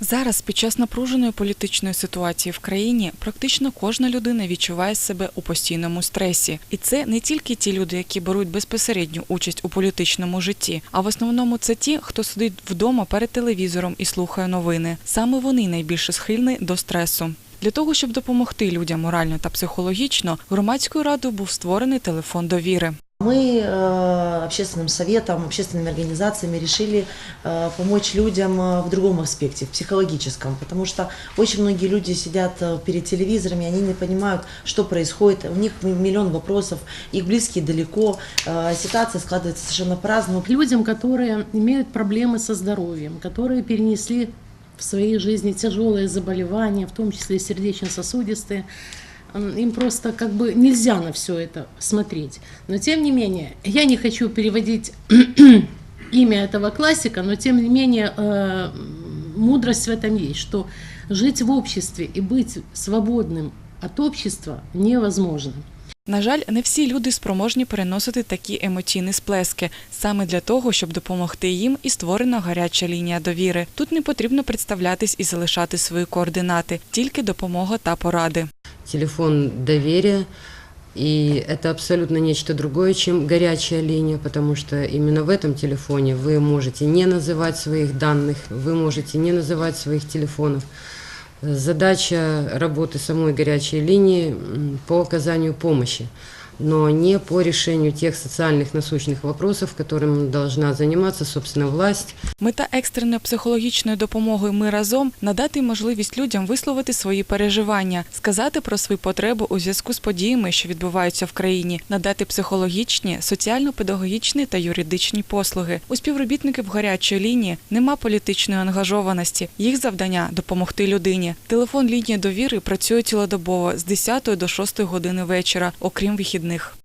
Зараз, під час напруженої політичної ситуації в країні, практично кожна людина відчуває себе у постійному стресі. І це не тільки ті люди, які беруть безпосередню участь у політичному житті, а в основному це ті, хто сидить вдома перед телевізором і слухає новини. Саме вони найбільше схильні до стресу. Для того, щоб допомогти людям морально та психологічно, громадською радою був створений телефон довіри. Мы э, общественным советом, общественными организациями решили э, помочь людям э, в другом аспекте, в психологическом, потому что очень многие люди сидят э, перед телевизорами, они не понимают, что происходит, у них миллион вопросов, их близкие далеко, э, ситуация складывается совершенно по-разному. людям, которые имеют проблемы со здоровьем, которые перенесли в своей жизни тяжелые заболевания, в том числе и сердечно-сосудистые, м, им просто как бы нельзя на все это смотреть. Но тем не менее, я не хочу переводить имя этого классика, но тем не менее э, мудрость в этом есть, что жить в обществе и быть свободным от общества невозможно. На жаль, не всі люди спроможні переносити такі емоційні сплески. Саме для того, щоб допомогти їм, і створена гаряча лінія довіри. Тут не потрібно представлятись і залишати свої координати, тільки допомога та поради. телефон доверия. И это абсолютно нечто другое, чем горячая линия, потому что именно в этом телефоне вы можете не называть своих данных, вы можете не называть своих телефонов. Задача работы самой горячей линии м, по оказанию помощи, но не по решению тех социальных насущных вопросов, которым должна заниматься, собственно, власть, Мета екстреної психологічної допомоги Ми разом надати можливість людям висловити свої переживання, сказати про свої потреби у зв'язку з подіями, що відбуваються в країні, надати психологічні, соціально-педагогічні та юридичні послуги. У співробітників гарячої лінії нема політичної ангажованості. Їх завдання допомогти людині. Телефон лінії довіри працює цілодобово з 10 до 6 години вечора, окрім вихідних. рідних.